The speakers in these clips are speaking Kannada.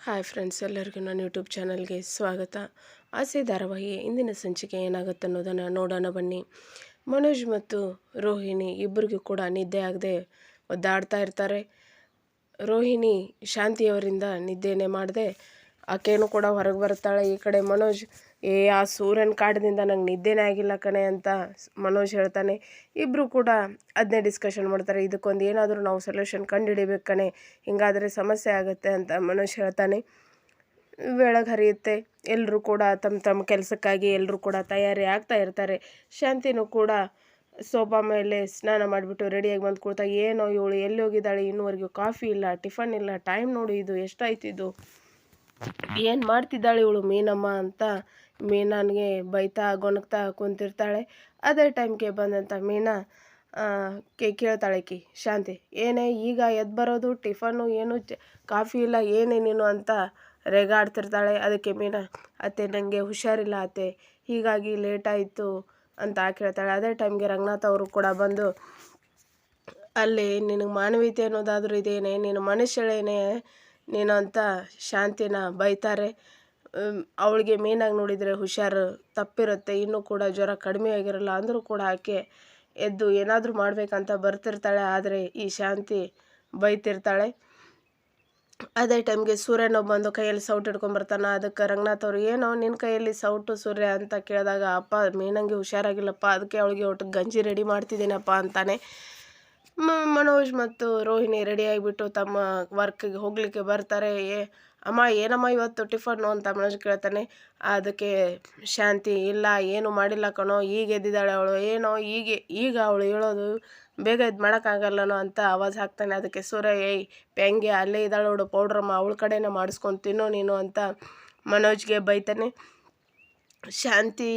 ಹಾಯ್ ಫ್ರೆಂಡ್ಸ್ ಎಲ್ಲರಿಗೂ ನನ್ನ ಯೂಟ್ಯೂಬ್ ಚಾನಲ್ಗೆ ಸ್ವಾಗತ. ಆಸೆ ಧಾರಾವಾಹಿ ಇಂದಿನ ಸಂಚಿಕೆ ಏನಾಗುತ್ತೆ ಅನ್ನೋದನ್ನು ನೋಡೋಣ ಬನ್ನಿ. ಮನೋಜ್ ಮತ್ತು ರೋಹಿಣಿ ಇಬ್ಬರಿಗೂ ಕೂಡ ನಿದ್ದೆ ಆಗದೆ ಒದ್ದಾಡ್ತಾ ಇರ್ತಾರೆ. ರೋಹಿಣಿ ಶಾಂತಿಯವರಿಂದ ನಿದ್ದೆನೇ ಮಾಡದೆ ಆಕೆಯೂ ಕೂಡ ಹೊರಗೆ ಬರ್ತಾಳೆ ಈ ಕಡೆ ಮನೋಜ್. ಏ, ಆ ಸೂರ್ಯನ ಕಾಡದಿಂದ ನಂಗೆ ನಿದ್ದೆನೇ ಆಗಿಲ್ಲ ಕಣೆ ಅಂತ ಮನೋಜ್ ಹೇಳ್ತಾನೆ. ಇಬ್ಬರು ಕೂಡ ಅದನ್ನೇ ಡಿಸ್ಕಷನ್ ಮಾಡ್ತಾರೆ. ಇದಕ್ಕೊಂದು ಏನಾದರೂ ನಾವು ಸೊಲ್ಯೂಷನ್ ಕಂಡುಹಿಡಿಬೇಕು ಕಣೆ. ಹಿಂಗಾದರೆ ಸಮಸ್ಯೆ ಆಗುತ್ತೆ ಅಂತ ಮನೋಜ್ ಹೇಳ್ತಾನೆ. ಬೆಳಗ್ಗೆ ಹರಿಯುತ್ತೆ. ಎಲ್ಲರೂ ಕೂಡ ತಮ್ಮ ತಮ್ಮ ಕೆಲಸಕ್ಕಾಗಿ ಎಲ್ಲರೂ ಕೂಡ ತಯಾರಿ ಆಗ್ತಾ ಇರ್ತಾರೆ. ಶಾಂತಿನೂ ಕೂಡ ಸೋಫಾ ಮೇಲೆ ಸ್ನಾನ ಮಾಡಿಬಿಟ್ಟು ರೆಡಿಯಾಗಿ ಬಂದು ಕೂಳ್ತಾ ಏನೋ ಇವಳು ಎಲ್ಲಿ ಹೋಗಿದ್ದಾಳೆ? ಇನ್ನೂವರೆಗೂ ಕಾಫಿ ಇಲ್ಲ, ಟಿಫನ್ ಇಲ್ಲ, ಟೈಮ್ ನೋಡು ಇದು, ಎಷ್ಟಾಯ್ತು ಇದು? ಏನು ಮಾಡ್ತಿದ್ದಾಳೆ ಇವಳು ಮೀನಮ್ಮ? ಅಂತ ಮೀನನಿಗೆ ಬೈತಾ, ಗೊಣಗ್ತಾ ಕುಂತಿರ್ತಾಳೆ. ಅದೇ ಟೈಮ್ಗೆ ಬಂದಂಥ ಮೀನಾ ಕೇಳ್ತಾಳೆ ಕಿ ಶಾಂತಿ, ಏನೇ ಈಗ ಎದ್ದು ಬರೋದು, ಟಿಫನ್ನು ಏನು, ಚ- ಕಾಫಿ ಇಲ್ಲ, ಏನೇ ನೀನು ಅಂತ ರೇಗಾಡ್ತಿರ್ತಾಳೆ. ಅದಕ್ಕೆ ಮೀನಾ, ಅತ್ತೆ ನನಗೆ ಹುಷಾರಿಲ್ಲ ಅತ್ತೆ, ಹೀಗಾಗಿ ಲೇಟಾಯಿತು ಅಂತ ಕೇಳ್ತಾಳೆ. ಅದೇ ಟೈಮ್ಗೆ ರಂಗನಾಥ್ ಅವರು ಕೂಡ ಬಂದು, ಅಲ್ಲಿ ನಿನಗೆ ಮಾನವೀಯತೆ ಅನ್ನೋದಾದ್ರೂ ಇದೇನೆ, ನೀನು ಮನುಷ್ಯಳೇನೆ, ನೀನು ಅಂತ ಶಾಂತಿನ ಬೈತಾರೆ. ಅವಳಿಗೆ ಮೇನಾಗಿ ನೋಡಿದರೆ ಹುಷಾರು, ತಪ್ಪಿರುತ್ತೆ, ಇನ್ನೂ ಕೂಡ ಜ್ವರ ಕಡಿಮೆ ಆಗಿರಲ್ಲ ಅಂದರೂ ಕೂಡ ಆಕೆ ಎದ್ದು ಏನಾದರೂ ಮಾಡಬೇಕಂತ ಬರ್ತಿರ್ತಾಳೆ, ಆದರೆ ಈ ಶಾಂತಿ ಬೈತಿರ್ತಾಳೆ. ಅದೇ ಟೈಮ್ಗೆ ಸೂರ್ಯನ ಬಂದು ಕೈಯಲ್ಲಿ ಸೌಟ್ ಹಿಡ್ಕೊಂಬರ್ತಾನೆ ಅದಕ್ಕೆ ರಂಗನಾಥ್ ಅವರು, ಏನೋ ನಿನ್ನ ಕೈಯಲ್ಲಿ ಸೌಟು ಸೂರ್ಯ ಅಂತ ಕೇಳಿದಾಗ, ಅಪ್ಪ, ಮೇನಂಗೆ ಹುಷಾರಾಗಿಲ್ಲಪ್ಪ, ಅದಕ್ಕೆ ಅವಳಿಗೆ ಒಟ್ಟು ಗಂಜಿ ರೆಡಿ ಮಾಡ್ತಿದ್ದೀನಪ್ಪ ಅಂತಾನೆ. ಮನೋಜ್ ಮತ್ತು ರೋಹಿಣಿ ರೆಡಿ ಆಗಿಬಿಟ್ಟು ತಮ್ಮ ವರ್ಕ್ಗೆ ಹೋಗಲಿಕ್ಕೆ ಬರ್ತಾರೆ. ಏ, ಅಮ್ಮ, ಏನಮ್ಮ ಇವತ್ತು ಟಿಫನ್ನು ಅಂತ ಮನೋಜ್ ಕೇಳ್ತಾನೆ. ಅದಕ್ಕೆ ಶಾಂತಿ, ಇಲ್ಲ, ಏನು ಮಾಡಿಲ್ಲ ಕಣೋ, ಈಗ ಎದ್ದಿದ್ದಾಳೆ ಅವಳು. ಏನೋ ಈಗ ಈಗ ಅವಳು ಹೇಳೋದು ಬೇಗ ಇದು ಮಾಡೋಕ್ಕಾಗಲ್ಲನೋ ಅಂತ ಆವಾಜ್ ಹಾಕ್ತಾನೆ. ಅದಕ್ಕೆ ಸೂರ್ಯ, ಏಯ್ ಪೆಂಗೆ ಅಲ್ಲೇ ಇದ್ದಾಳೆ ಅವಳು ಪೌಡ್ರಮ್ಮ ಅವಳ ಕಡೆನೇ ಮಾಡಿಸ್ಕೊಂಡು ತಿನ್ನೋ ನೀನು ಅಂತ ಮನೋಜ್ಗೆ ಬೈತಾನೆ. ಶಾಂತಿ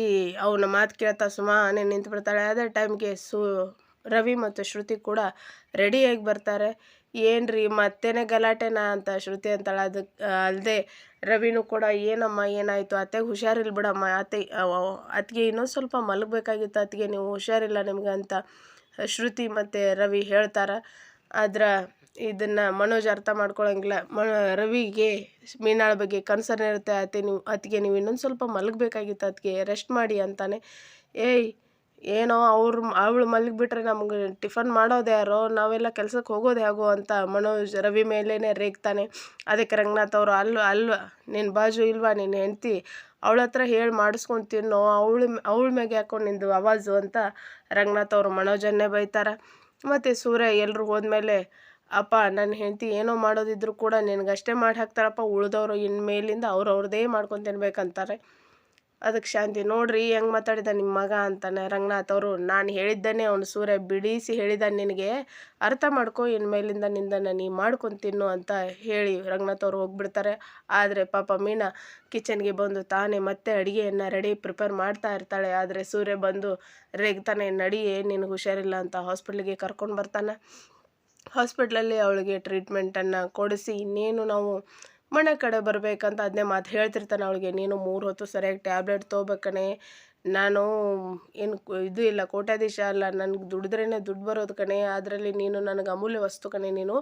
ಅವನ ಮಾತು ಕೇಳ್ತಾ ಸುಮ್ಮನೆ ನಿಂತು ಬಿಡ್ತಾಳೆ ಅದೇ ಟೈಮ್ಗೆ ಸು ರವಿ ಮತ್ತು ಶ್ರುತಿ ಕೂಡ ರೆಡಿಯಾಗಿ ಬರ್ತಾರೆ. ಏನ್ರಿ, ಮತ್ತೇನೆ ಗಲಾಟೆನಾ ಅಂತ ಶ್ರುತಿ ಅಂತಾಳೆ. ಅದಕ್ಕೆ ಅಲ್ಲದೆ ರವಿನೂ ಕೂಡ, ಏನಮ್ಮ, ಏನಾಯಿತು? ಅತ್ತೆಗೆ ಹುಷಾರಿಲ್ಲ ಬಿಡಮ್ಮ. ಅತ್ತೆ ಅತ್ತಿಗೆ ಇನ್ನೊಂದು ಸ್ವಲ್ಪ ಮಲಗಬೇಕಾಗಿತ್ತು. ಅತ್ತಿಗೆ ನೀವು ಹುಷಾರಿಲ್ಲ ನಿಮ್ಗೆ ಅಂತ ಶ್ರುತಿ ಮತ್ತು ರವಿ ಹೇಳ್ತಾರೆ. ಆದ್ರೆ ಇದನ್ನು ಮನೋಜ್ ಅರ್ಥ ಮಾಡ್ಕೊಳ್ಳೋಂಗಿಲ್ಲ ಮ, ರವಿಗೆ ಮೀನಾಳ ಬಗ್ಗೆ ಕನ್ಸರ್ನ್ ಇರುತ್ತೆ. ಅತ್ತೆ, ನೀವು, ಅತ್ತಿಗೆ ನೀವು ಇನ್ನೊಂದು ಸ್ವಲ್ಪ ಮಲಗಬೇಕಾಗಿತ್ತು. ಅತ್ತಿಗೆ ರೆಸ್ಟ್ ಮಾಡಿ ಅಂತಾನೆ. ಏಯ್ ಏನೋ ಅವ್ರು ಅವಳು ಮಲಗಿಬಿಟ್ರೆ ನಮ್ಗೆ ಟಿಫನ್ ಮಾಡೋದು ಯಾರೋ, ನಾವೆಲ್ಲ ಕೆಲ್ಸಕ್ಕೆ ಹೋಗೋದು ಹೇಗೋ ಅಂತ ಮನೋಜ್ ರವಿ ಮೇಲೇ ರೇಗ್ತಾನೆ. ಅದಕ್ಕೆ ರಂಗನಾಥ್ ಅವರು, ಅಲ್ವ ಅಲ್ವ ನಿನ್ನ ಬಾಜು ಇಲ್ವಾ ನಿನ್ನ ಹೆಂಡ್ತಿ? ಅವಳ ಹತ್ರ ಹೇಳಿ ಮಾಡಿಸ್ಕೊಂಡು ತಿನ್ನೋ, ಅವಳು ಅವಳ ಮ್ಯಾಗೆ ಹಾಕೊಂಡು ನಿಂದು ಆವಾಜು ಅಂತ ರಂಗನಾಥ್ ಅವರು ಮನೋಜನ್ನೇ ಬೈತಾರೆ. ಮತ್ತು ಸೂರ್ಯ ಎಲ್ಲರೂ ಹೋದ್ಮೇಲೆ, ಅಪ್ಪ ನನ್ನ ಹೆಂಡತಿ ಏನೋ ಮಾಡೋದಿದ್ರು ಕೂಡ ನಿನಗಷ್ಟೇ ಮಾಡಿ ಹಾಕ್ತಾರಪ್ಪ ಉಳಿದವರು ಇನ್ನು ಮೇಲಿಂದ ಅವ್ರು ಅವ್ರದ್ದೇ ಮಾಡ್ಕೊಂಡು ತಿನ್ಬೇಕಂತಾರೆ. ಅದಕ್ಕೆ ಶಾಂತಿ, ನೋಡ್ರಿ ಹೆಂಗೆ ಮಾತಾಡಿದ ನಿಮ್ಮ ಮಗ ಅಂತಾನೆ ರಂಗನಾಥ್ ಅವರು. ನಾನು ಹೇಳಿದ್ದನ್ನೇ ಅವನು ಸೂರ್ಯ ಬಿಡಿಸಿ ಹೇಳಿದ ನಿನಗೆ. ಅರ್ಥ ಮಾಡ್ಕೊ ಇನ್ನು ಮೇಲಿಂದ ನಿಂದನ್ನು ನೀ ಮಾಡ್ಕೊಂಡು ತಿನ್ನು ಅಂತ ಹೇಳಿ ರಂಗನಾಥ್ ಅವರು ಹೋಗ್ಬಿಡ್ತಾರೆ. ಆದರೆ ಪಾಪ ಮೀನಾ ಕಿಚನ್ಗೆ ಬಂದು ತಾನೇ ಮತ್ತೆ ಅಡುಗೆಯನ್ನು ರೆಡಿ ಪ್ರಿಪೇರ್ ಮಾಡ್ತಾ ಇರ್ತಾಳೆ. ಆದರೆ ಸೂರ್ಯ ಬಂದು ರೇಗ್ತಾನೆ ನಡಿಯೇ ನಿನಗೆ ಹುಷಾರಿಲ್ಲ ಅಂತ ಹಾಸ್ಪಿಟ್ಲಿಗೆ ಕರ್ಕೊಂಡು ಬರ್ತಾನೆ. ಹಾಸ್ಪಿಟ್ಲಲ್ಲಿ ಅವಳಿಗೆ ಟ್ರೀಟ್ಮೆಂಟನ್ನು ಕೊಡಿಸಿ ಇನ್ನೇನು ನಾವು ಮನೆ ಕಡೆ ಬರಬೇಕಂತ ಅದನ್ನೇ ಮಾತು ಹೇಳ್ತಿರ್ತಾನೆ ಅವಳಿಗೆ, ನೀನು ಮೂರು ಹೊತ್ತು ಸರಿಯಾಗಿ ಟ್ಯಾಬ್ಲೆಟ್ ತೊಗೋಬೇಕಣೆ. ನಾನು ಏನು ಇದು ಇಲ್ಲ ಕೋಟ್ಯಾಧೀಶ ಅಲ್ಲ, ನನಗೆ ದುಡಿದ್ರೇ ದುಡ್ಡು ಬರೋದು ಕಣೆ. ಅದರಲ್ಲಿ ನೀನು ನನಗೆ ಅಮೂಲ್ಯ ವಸ್ತು ಕಣೆ. ನೀನು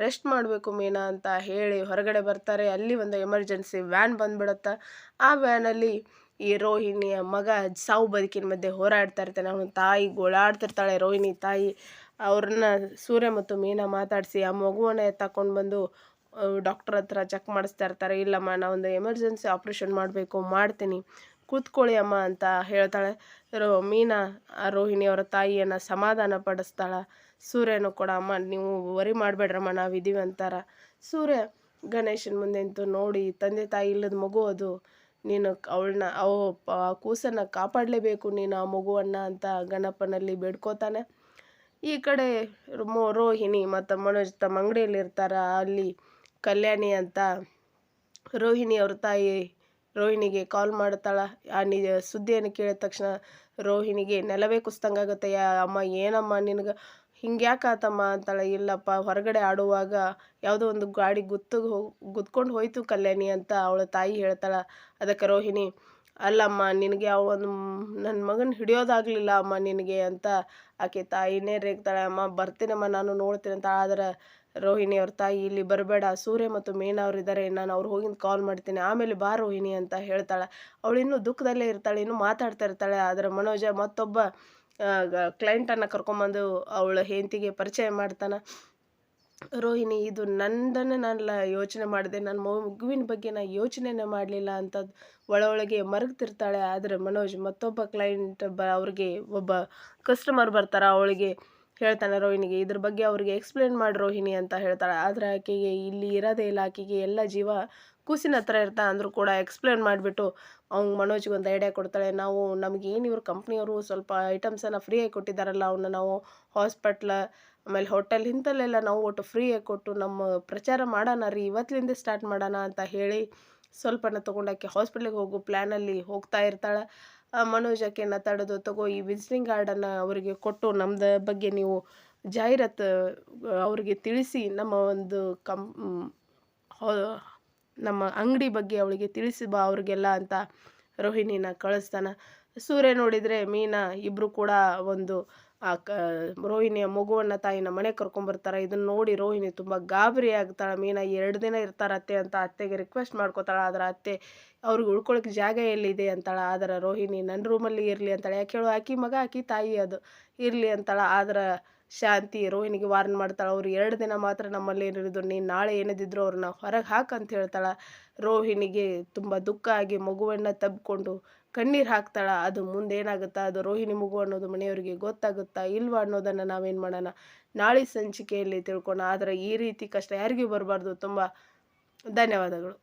ರೆಸ್ಟ್ ಮಾಡಬೇಕು ಮೀನಾ ಅಂತ ಹೇಳಿ ಹೊರಗಡೆ ಬರ್ತಾರೆ. ಅಲ್ಲಿ ಒಂದು ಎಮರ್ಜೆನ್ಸಿ ವ್ಯಾನ್ ಬಂದ್ಬಿಡುತ್ತೆ. ಆ ವ್ಯಾನಲ್ಲಿ ಈ ರೋಹಿಣಿಯ ಮಗ ಸಾವು ಬದುಕಿನ ಮಧ್ಯೆ ಹೋರಾಡ್ತಾ ಇರ್ತಾನೆ. ಅವನ ತಾಯಿ ಗೋಳಾಡ್ತಿರ್ತಾಳೆ ರೋಹಿಣಿ ತಾಯಿ. ಅವ್ರನ್ನ ಸೂರ್ಯ ಮತ್ತು ಮೀನಾ ಮಾತಾಡಿಸಿ ಆ ಮಗುವನ್ನೇ ತಕೊಂಡು ಬಂದು ಡಾಕ್ಟರ್ ಹತ್ರ ಚೆಕ್ ಮಾಡಿಸ್ತಾ ಇರ್ತಾರೆ. ಇಲ್ಲಮ್ಮ ಒಂದು ಎಮರ್ಜೆನ್ಸಿ ಆಪ್ರೇಷನ್ ಮಾಡಬೇಕು, ಮಾಡ್ತೀನಿ. ಕೂತ್ಕೊಳ್ಳಿ ಅಮ್ಮ ಅಂತ ಹೇಳ್ತಾಳೆ. ರೋ ಮೀನಾ ರೋಹಿಣಿ ಅವರ ತಾಯಿಯನ್ನು ಸಮಾಧಾನ ಪಡಿಸ್ತಾಳೆ. ಸೂರ್ಯನು ಕೂಡ, ಅಮ್ಮ, ನೀವು ವರಿ ಮಾಡಬೇಡ್ರಮ್ಮ ನಾವಿದ್ದೀವಿ ಅಂತಾರ. ಸೂರ್ಯ ಗಣೇಶನ ಮುಂದೆ ನಿಂತು ನೋಡಿ, ತಂದೆ ತಾಯಿ ಇಲ್ಲದ ಮಗು ಅದು. ನೀನು ಅವಳನ್ನ, ಅವು, ಆ ಕೂಸನ್ನು ಕಾಪಾಡಲೇಬೇಕು. ನೀನು ಆ ಮಗುವನ್ನು ಅಂತ ಗಣಪನಲ್ಲಿ ಬೇಡ್ಕೋತಾನೆ. ಈ ಕಡೆ ಮೋ, ರೋಹಿಣಿ ಮತ್ತು ಮನೋಜ್ ತಮ್ಮ ಅಂಗಡಿಯಲ್ಲಿ ಇರ್ತಾರ ಅಲ್ಲಿ ಕಲ್ಯಾಣಿ ಅಂತ ರೋಹಿಣಿ ಅವ್ರ ತಾಯಿ ರೋಹಿಣಿಗೆ ಕಾಲ್ ಮಾಡ್ತಾಳೆ. ಆ ನಿ, ಸುದ್ದಿಯನ್ನು ಕೇಳಿದ ತಕ್ಷಣ ರೋಹಿಣಿಗೆ, ನೆಲವೇ ಕುಸ್ತಂಗಾಗುತ್ತೆ ಯಾ ಅಮ್ಮ, ಏನಮ್ಮ ನಿನಗೆ? ಹಿಂಗೆ ಆತಮ್ಮ ಅಂತಾಳೆ. ಇಲ್ಲಪ್ಪ, ಹೊರಗಡೆ ಆಡುವಾಗ ಯಾವುದೋ ಒಂದು ಗಾಡಿ ಗುತ್ತು ಗುದ್ಕೊಂಡು ಹೋಯ್ತು ಕಲ್ಯಾಣಿ ಅಂತ ಅವಳ ತಾಯಿ ಹೇಳ್ತಾಳೆ. ಅದಕ್ಕೆ ರೋಹಿಣಿ ಅಲ್ಲಮ್ಮ, ನಿನಗೆ ಒಂದು ನನ್ನ ಮಗನ ಹಿಡಿಯೋದಾಗಲಿಲ್ಲ ಅಮ್ಮ ನಿನಗೆ ಅಂತ. ಆಕೆ ತಾಯಿನೇ ರೇಗ್ತಾಳೆ, ಅಮ್ಮ, ಬರ್ತೀನಮ್ಮ, ನಾನು ನೋಡ್ತೀನಿ ಅಂತ. ಆದ್ರೆ ರೋಹಿಣಿ ಅವ್ರ ತಾಯಿ ಇಲ್ಲಿ ಬರಬೇಡ. ಸೂರ್ಯ ಮತ್ತು ಮೀನಾ ಅವ್ರು ಇದ್ದಾರೆ ನಾನು ಅವ್ರು ಹೋಗಿಂದ ಕಾಲ್ ಮಾಡ್ತೀನಿ. ಆಮೇಲೆ ಬಾ ರೋಹಿಣಿ ಅಂತ ಹೇಳ್ತಾಳೆ. ಅವಳು ಇನ್ನೂ ದುಃಖದಲ್ಲೇ ಇರ್ತಾಳೆ, ಇನ್ನೂ ಮಾತಾಡ್ತಾ ಇರ್ತಾಳೆ. ಆದರೆ ಮನೋಜ ಮತ್ತೊಬ್ಬ ಕ್ಲೈಂಟನ್ನು ಕರ್ಕೊಂಬಂದು ಅವಳ ಹೆಂಡತಿಗೆ ಪರಿಚಯ ಮಾಡ್ತಾನೆ. ರೋಹಿಣಿ, ಇದು ನಂದನ್ನು ನಾನು ಯೋಚನೆ ಮಾಡಿದೆ. ನನ್ನ ಮಗುವಿನ ಬಗ್ಗೆ ನಾನು ಯೋಚನೆನೇ ಮಾಡಲಿಲ್ಲ ಅಂತ ಒಳ ಒಳಗೆ ಮರಗ್ತಿರ್ತಾಳೆ. ಆದರೆ ಮನೋಜ್ ಮತ್ತೊಬ್ಬ ಕ್ಲೈಂಟ್ ಬ, ಅವ್ರಿಗೆ ಒಬ್ಬ ಕಸ್ಟಮರ್ ಬರ್ತಾರೆ. ಅವಳಿಗೆ ಹೇಳ್ತಾನೆ ರೋಹಿಣಿಗೆ, ಇದ್ರ ಬಗ್ಗೆ ಅವ್ರಿಗೆ ಎಕ್ಸ್ಪ್ಲೇನ್ ಮಾಡಿ ರೋಹಿಣಿ ಅಂತ ಹೇಳ್ತಾಳೆ. ಆದರೆ ಆಕೆಗೆ ಇಲ್ಲಿ ಇರೋದೇ ಇಲ್ಲ, ಆಕೆಗೆ ಎಲ್ಲ ಜೀವ ಕೂಸಿನ ಹತ್ರ ಇರ್ತಾ ಅಂದರೂ ಕೂಡ ಎಕ್ಸ್ಪ್ಲೇನ್ ಮಾಡಿಬಿಟ್ಟು ಅವ್ನು ಮನೋಜ್ಗೆ ಒಂದು ಐಡಿಯಾ ಕೊಡ್ತಾಳೆ. ನಾವು ನಮ್ಗೆ ಏನು ಇವ್ರ ಕಂಪ್ನಿಯವರು ಸ್ವಲ್ಪ ಐಟಮ್ಸನ್ನು ಫ್ರೀಯಾಗಿ ಕೊಟ್ಟಿದ್ದಾರಲ್ಲ ಅವನ್ನ ನಾವು ಹಾಸ್ಪಿಟ್ಲ ಆಮೇಲೆ ಹೋಟೆಲ್ ಇಂಥಲ್ಲೆಲ್ಲ ನಾವು ಒಟ್ಟು ಫ್ರೀಯಾಗಿ ಕೊಟ್ಟು ನಮ್ಮ ಪ್ರಚಾರ ಮಾಡೋಣ ರೀ ಇವತ್ತಿನಿಂದ ಸ್ಟಾರ್ಟ್ ಮಾಡೋಣ ಅಂತ ಹೇಳಿ ಸ್ವಲ್ಪನ ತೊಗೊಂಡಾಕೆ ಹಾಸ್ಪಿಟ್ಲಿಗೆ ಹೋಗೋ ಪ್ಲ್ಯಾನಲ್ಲಿ ಹೋಗ್ತಾ ಇರ್ತಾಳೆ. ಮನೋಜ್ ಆಕೆನ ತಡೆದು ತಗೋ, ಈ ವಿಸಿಟಿಂಗ್ ಕಾರ್ಡನ್ನು ಅವರಿಗೆ ಕೊಟ್ಟು ನಮ್ದು ಬಗ್ಗೆ ನೀವು ಜಾಹೀರಾತು ಅವರಿಗೆ ತಿಳಿಸಿ, ನಮ್ಮ ಒಂದು ಕಂ ನಮ್ಮ ಅಂಗಡಿ ಬಗ್ಗೆ ಅವಳಿಗೆ ತಿಳಿಸಿ ಬಾ ಅವ್ರಿಗೆಲ್ಲ ಅಂತ ರೋಹಿಣಿನ ಕಳಿಸ್ತಾನೆ. ಸೂರ್ಯ ನೋಡಿದರೆ ಮೀನಾ ಇಬ್ಬರು ಕೂಡ ಒಂದು ಆ ಕ, ರೋಹಿಣಿಯ ಮಗುವನ್ನು ತಾಯಿನ ಮನೆಗೆ ಕರ್ಕೊಂಬರ್ತಾರೆ ಇದನ್ನ ನೋಡಿ ರೋಹಿಣಿ ತುಂಬ ಗಾಬರಿ ಆಗ್ತಾಳೆ. ಮೀನಾ ಎರಡು ದಿನ ಇರ್ತಾರೆ ಅತ್ತೆ ಅಂತ ಅತ್ತೆಗೆ ರಿಕ್ವೆಸ್ಟ್ ಮಾಡ್ಕೋತಾಳೆ. ಆದ್ರೆ ಅತ್ತೆ, ಅವ್ರಿಗೆ ಉಳ್ಕೊಳಕ್ಕೆ ಜಾಗ ಎಲ್ಲಿದೆ? ಅಂತಾಳೆ. ಆದ್ರೆ ರೋಹಿಣಿ ನನ್ನ ರೂಮಲ್ಲಿ ಇರಲಿ ಅಂತಾಳೆ. ಯಾಕೆ ಹೇಳು, ಆಕಿ ಮಗ, ಆಕಿ ತಾಯಿ ಅದು. ಇರಲಿ ಅಂತಾಳೆ. ಆದ್ರೆ ಶಾಂತಿ ರೋಹಿಣಿಗೆ ವಾರ್ನ್ ಮಾಡ್ತಾಳೆ. ಅವ್ರು ಎರಡು ದಿನ ಮಾತ್ರ ನಮ್ಮಲ್ಲಿ ಇರೋದು. ನೀನು ನಾಳೆ ಏನಿದ್ರು ಅವ್ರನ್ನ ಹೊರಗೆ ಹಾಕು ಅಂತ ಹೇಳ್ತಾಳೆ. ರೋಹಿಣಿಗೆ ತುಂಬ ದುಃಖ ಆಗಿ ಮಗುವನ್ನು ತಬ್ಕೊಂಡು ಕಣ್ಣೀರು ಹಾಕ್ತಾಳೆ. ಅದು ಮುಂದೆ ಏನಾಗುತ್ತಾ ಅದು ರೋಹಿಣಿ ಮಗು ಅನ್ನೋದು ಮನೆಯವರಿಗೆ ಗೊತ್ತಾಗುತ್ತಾ? ಇಲ್ವಾ ಅನ್ನೋದನ್ನು ನಾವೇನು ಮಾಡೋಣ? ನಾಳೆ ಸಂಚಿಕೆಯಲ್ಲಿ ತಿಳ್ಕೊಣ ಆದರೆ ಈ ರೀತಿ ಕಷ್ಟ ಯಾರಿಗೂ ಬರಬಾರ್ದು. ತುಂಬ ಧನ್ಯವಾದಗಳು.